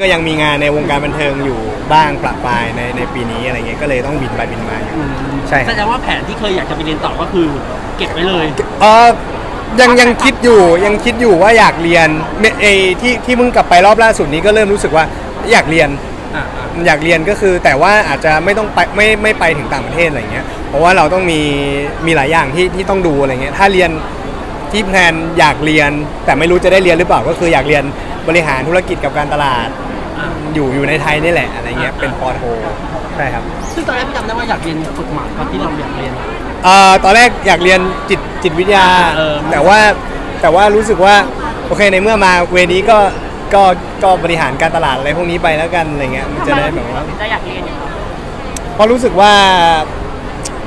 ก็ยังมีงานในวงการบันเทิงอยู่บ้างปรับปรายในในปีนี้อะไรเงี้ยก็เลยต้องบินไปบินมาอยู่ใช่ครับแสดงว่าแผนที่เคยอยากจะไปเรียนต่อก็คือ เก็บไว้เลย เออยังยังคิดอยู่ยังคิดอยู่ว่าอยากเรียนเมเอที่ที่มึงกลับไปรอบล่าสุดนี้ก็เริ่มรู้สึกว่าอยากเรียน อ่าอยากเรียนก็คือแต่ว่าอาจจะไม่ต้องไปไม่ไม่ไปถึงต่างประเทศอะไรเงี้ยเพราะว่าเราต้องมีมีหลายอย่างที่ที่ต้องดูอะไรเงี้ยถ้าเรียนที่แพลนอยากเรียน แต่ไม่รู้จะได้เรียนหรือเปล่าก็คืออยากเรียนบริหารธุรกิจกับการตลาด อ่าอยู่อยู่ในไทยนี่แหละอะไรเงี้ยเป็นปอโทใช่ครับซึ่งตอนแรกพี่จำได้ว่าอยากเรียนกฎหมายตอนที่เราอยากเรียน เอ่อตอนแรกอยากเรียนจิตจิตวิทยา เออ แต่ว่าแต่ว่ารู้สึกว่าโอเคในเมื่อมาเวนี้ก็ก็ก็บริหารการตลาดอะไรพวกนี้ไปแล้วกันอะไรเงี้ยมันจะได้แบบว่า จะอยากเรียนอยู่แล้วเพราะรู้สึกว่า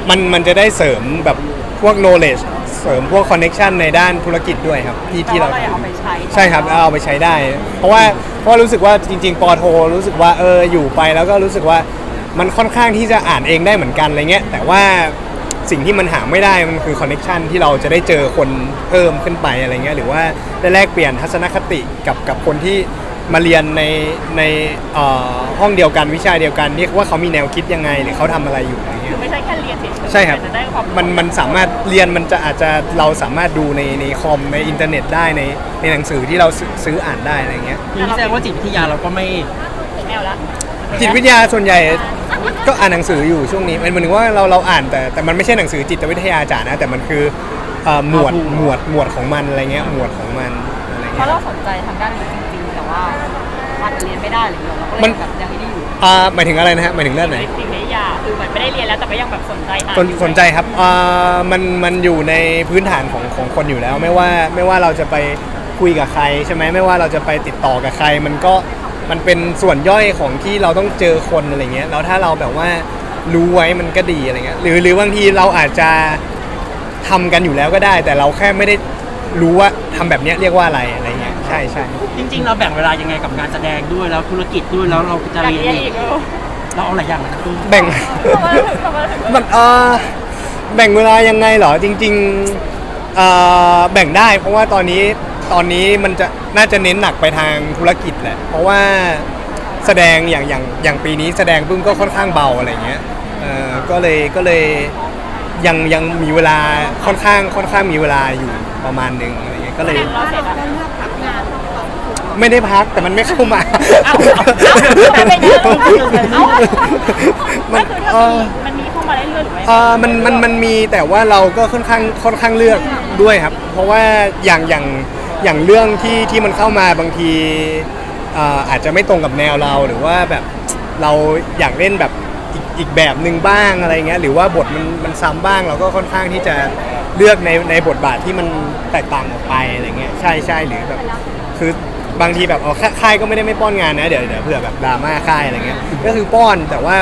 มันมันจะได้เสริมแบบพวก knowledge เสริมพวก connection ในด้านธุรกิจด้วยครับที่ที่เราแต่ว่อยากเอาไปใช้ใช่ครับเอาไปใช้ได้ เพราะว่าเพราะว่ารู้สึกว่าจริง ๆปอโท รู้สึกว่าเอออยู่ไปแล้วก็รู้สึกว่ามันค่อนข้างที่จะอ่านเองได้เหมือนกันอะไรเงี้ยแต่ว่าสิ่งที่มันหาไม่ได้มันคือคอนเน็ชันที่เราจะได้เจอคนเพิ่มขึ้นไปอะไรเงี้ยหรือว่าได้แลกเปลี่ยนทัศนคติกับกับคนที่ มาเรียนในในเอ่อห้องเดียวกันวิชาเดียวกันนี่ว่าเขามีแนวคิดยังไงหรือเขาทำอะไรอยู่อะไรเงี้ยคือไม่ใช่แค่เรียนเฉยๆใช่ครับ แต่จะได้ความมันมันสามารถเรียนมันจะอาจจะเราสามารถดูในในคอมในอินเทอร์เน็ตได้ในในหนังสือที่เราซื้อซื้ออ่านได้อะไรเงี้ยอย่างนี้แสดงว่าจิตวิทยาเราก็ไม่แนวละจิตวิทยาส่วนใหญ่ก็อ่านหนังสืออยู่ช่วงนี้มันเหมือนว่าเราเราอ่านแต่แต่มันไม่ใช่หนังสือจิตวิทยาจ๋านะ แต่มันคือเอ่อหมวดหมวดหมวดของมันอะไรเงี้ยหมวดของมันอะไรเพเงี้ราะยเราสนใจทางด้านนี้จริงๆแต่ ว่าอาจจะเรียนไม่ได้หรือเราก็เลมันยแบบยังไม่ได้อยู่อ่าหมายถึงอะไรนะฮะหมายถึงเรื่องไหนจิตวิทยาคือเหมือนไม่ได้เรียนแล้วแต่ก็ยังแบบสนใจอ่านสนสนใจครับอ่ามัน มันอยู่ในพื้นฐานของของคนอยู่แล้ว ไม่ว่า ไม่ว่าเราจะไปคุยกับใครใช่ไหมไม่ว่าเราจะไปติดต่อกับใคร มันก็ มันเป็นส่วนย่อยของที่เราต้องเจอคนอะไรเงี้ย แล้วถ้าเราแบบว่ารู้ไว้มันก็ดีอะไรเงี้ย หรือ หรือบางทีเราอาจจะทำกันอยู่แล้วก็ได้ แต่เราแค่ไม่ได้รู้ว่าทำแบบเนี้ยเรียกว่าอะไรอะไรเงี้ย ใช่ใช่จริงๆ เราแบ่งเวลายังไงกับงานแสดงด้วยแล้วธุรกิจด้วยแล้วเราจะอยากเรียนเรียนอีอีกกเออเราเอาหลายอย่างนะคือแบ่ง ทำไมถึงทำไมถึงมันเออแบ่งเวลายังไงเหรอจริงๆเอ่อแบ่งได้เพราะว่าตอนนี้ตอนนี้มันจะน่าจะเน้นหนักไปทางธุรกิจแหละเพราะว่าแสดงอย่างอย่างอย่างปีนี้แสดงปุ้มก็ค่อนข้างเบาอะไรเงี้ยเออก็เลยก็เลยยังยังมีเวลาค่อนข้างค่อนข้างมีเวลาอยู่ ประมาณหนึงอะไรเงี้ยก็เลย เราเสร็จแล้วไม่ได้พักแต่มันไม่เข้ามาเอ้าเอ้าแต่เป็นเรื่องเอ้ามัก็นคือเอถ้าอ มีมันมีเข้ามาเรื่อยๆหรือไม่เออมันมันมันมีแต่ว่าเราก็ค่อนข้างค่อนข้างเลือกด้วยครับ เพราะว่าอย่างอย่างอย่างเรื่องที่ที่มันเข้ามาบางทีเอ่ออาจจะไม่ตรงกับแนวเราหรือว่าแบบเราอยากเล่นแบบอีกอีกแบบหนึ่งบ้างอะไรเงี้ยหรือว่าบทมันมันซ้ำบ้างเราก็ค่อนข้างที่จะ เลือกในในบทบาทที่มันแตกต่างออกไปอะไรเงี้ยใช่ใช่หรือแบบคือบางทีแบบเอาค่าค่ายก็ไม่ได้ไม่ป้อนงานนะเดี๋ยวเดี๋ยวเผื่อแบบดราม่าค่ายอะไรเงี้ยก็คือป้อนแต่ว่า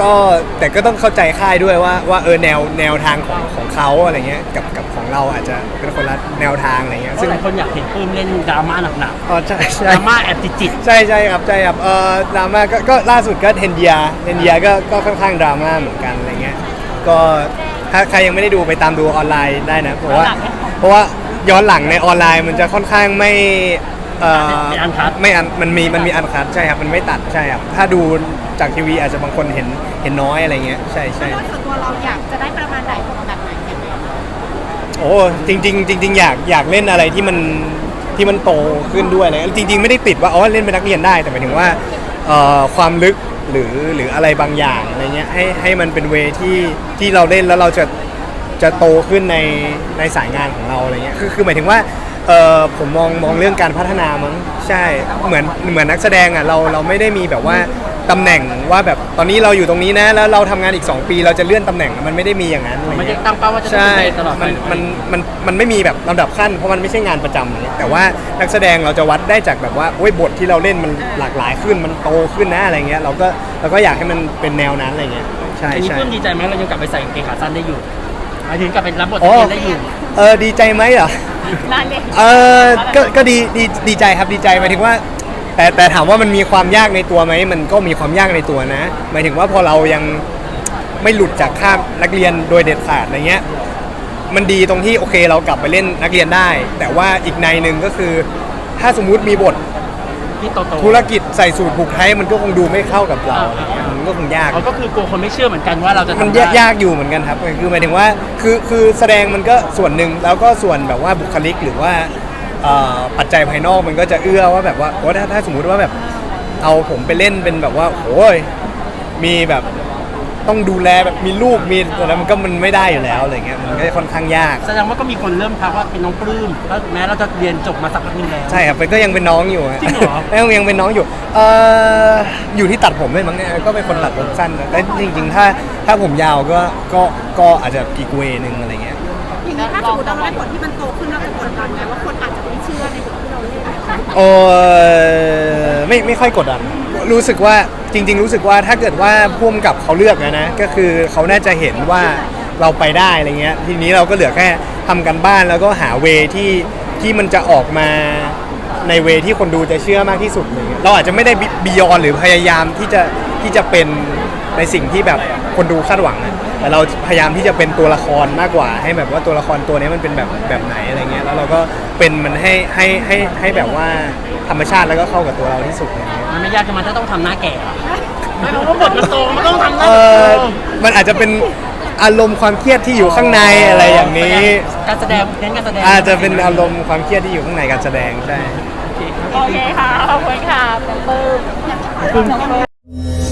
ก็แต่ก็ต้องเข้าใจค่ายด้วยว่าว่าเออแนวแนวทางของของเขาอะไรเงี้ยกับกับของเราอาจจะเป็นคนละแนวทางอะไรเงี้ยเพราะซึ่งหลายคนอยากเห็นปื้มเล่นดราม่าหนักอ๋อใช่ๆใช่ดราม่าแอบจิตใช่ใช่ครับใช่ครับเออดราม่าก็ก็ล่าสุดก็เทนเดียเทนเดียก็ก็ค่อนข้างดราม่าเหมือนกันอะไรเงี้ยก็ ถ้าใครยังไม่ได้ดูไปตามดูออนไลน์ได้นะเพราะว่าเพราะว่าย้อนหลังในออนไลน์มันจะค่อนข้างไม่เอ่อเป็นอันคัดไม่อันมันมีมันมีอันคัดใช่ครับมันไม่ตัดใช่ครับถ้าดูจากทีวีอาจจะบางคนเห็นเห็นน้อยอะไรเงี้ยใช่ใช่โดยส่วนตัวเราอยากจะได้ประมาณไหนแบบไหนยังไงโอ้จริงๆจริงๆอยากอยากเล่นอะไรที่มันที่มันโตขึ้นด้วยอะไรจริง ๆ ไม่ได้ติดว่าอ๋อเล่นเป็นนักเรียนได้แต่หมายถึงว่าเอ่อความลึก หรือหรืออะไรบางอย่างอะไรเงี้ยให้ให้มันเป็นเวที่ที่เราเล่นแล้วเราจะจะโตขึ้นในในสายงานของเราอะไรเงี้ยคือคือหมายถึงว่าเออผมมองมองเรื่องการพัฒนามั้งใช่เหมือนเหมือนนักแสดงอะเราเราไม่ได้มีแบบว่า ตำแหน่งว่าแบบตอนนี้เราอยู่ตรงนี้นะแล้วเราทำงานอีก 2 ปีเราจะเลื่อนตำแหน่งมันไม่ได้มีอย่างนั้นอะไรๆไม่ได้เงี้ยตั้งเป้าว่าจะต้องใช่เป็นตลอดไปมันมันมันมันไม่มีแบบลำดับขั้นเพราะมันไม่ใช่งานประจำเนี่ยแต่ว่านักแสดงเราจะวัดได้จากแบบว่าโอ้ยบทที่เราเล่นมันหลากหลายขึ้นมันโตขึ้นนะอะไรเงี้ยเราก็เราก็อยากให้มันเป็นแนวนั้นอะไรเงี้ยใช่อันนี้ใช่ปื้มดีใจไหมเรายังกลับไปใส่กางเกงขาสั้นได้อยู่หมายถึงกลับไปรับบทอ๋อนักเรียนได้อยู่ เออดีใจไหมเหรอ ร้านเรียนเออก็ก็ดีดีดีใจครับดีใจหมายถึงว่า แต่แต่ถามว่ามันมีความยากในตัวไหมมันก็มีความยากในตัวนะ หมายถึงว่าพอเรายังไม่หลุดจากคาบนักเรียนโดยเด็ดขาดอะไรเงี้ยมันดีตรงที่โอเคเรากลับไปเล่นนักเรียนได้ แต่ว่าอีกในหนึ่งก็คือ ถ้าสมมุติมีบทที่โตๆธุรกิจใส่สูตรผูกไทยมันก็คงดูไม่เข้ากับเราอ่าอะไรเงี้ยมันก็คงยาก เขาก็คือกลัวคนไม่เชื่อเหมือนกันว่าเราจะมันทำได้ยากอยู่เหมือนกันครับ คือหมายถึงว่าคือคือแสดงมันก็ส่วนหนึ่งแล้วก็ส่วนแบบว่าบุคลิกหรือว่า เอ่อปัจจัยภายนอกมันก็จะเอื้อว่าแบบว่าโอ้ถ้าถ้าสมมุติว่าแบบเอาผมไปเล่นเป็นแบบว่าโอ้ยมีแบบต้องดูแลแบบมีลูกมีอะไรมันก็มันไม่ได้อยู่แล้วอะไรเงี้ยมันก็ค่อนข้างยาก แสดงว่าก็มีคนเริ่มทักว่าเป็นน้องปลื้มแล้วแม้เราจะเรียนจบมาสักพักหนึงแล้ว ใช่ครับมันก็ยังเป็นน้องอยู่ฮะจริงเหรอ ยังยังเป็นน้องอยู่เอ่ออยู่ที่ตัดผมด้วยมั้งเนี่ยก็เป็นคนตัดผมสั้นแต่จริงๆ ถ้าถ้าผมยาวก็ก็ก็อาจจะอีกเวนึงอะไรเงี้ย อย่างนี้ถ้าสมมติเราได้ผลที่มันโตขึ้นเราจะกดดันไหมว่าคนอาจจะไม่เชื่อในสิ่งที่เราเล่นโอ้ไม่ไม่ค่อยกดดันรู้สึกว่าจริง ๆ รู้สึกว่าถ้าเกิดว่าพ่วงกับเขาเลือกนะนะก็คือเขาน่าจะเห็นว่าเราไปได้อะไรเงี้ย ทีนี้เราก็เหลือแค่ทำกันบ้านแล้วก็หาเวที่ที่มันจะออกมาในเวที่คนดูจะเชื่อมากที่สุดเงี้ยเราอาจจะไม่ได้บิยอนหรือพยายามที่จะที่จะเป็นในสิ่งที่แบบคนดูคาดหวังอะ แต่เราพยายามที่จะเป็นตัวละครมากกว่า ให้แบบว่าตัวละครตัวนี้มันเป็นแบบแบบไหนอะไรเงี้ยแล้วเราก็เป็นมันให้ให้ให้ให้แบบว่าธรรมชาติแล้วก็เข้ากับตัวเราที่สุดอะไรเงี้ย มันไม่ยากจะมาถ้าต้องทำหน้าแก่อะไม่เพราะว่าบทมันโตมันต้องทำหเอน้าอโตมันอาจจะเป็นอารมณ์ความเครียดที่อยู่ข้างในอะไรอย่างนี้ การแสดงเน้นการแสดงอาจจะเป็นอารมณ์ความเครียดที่อยู่ข้างในการแสดงใช่ โอเคโอเคค่ะ ขอบคุณค่ะเป็นปลื้ม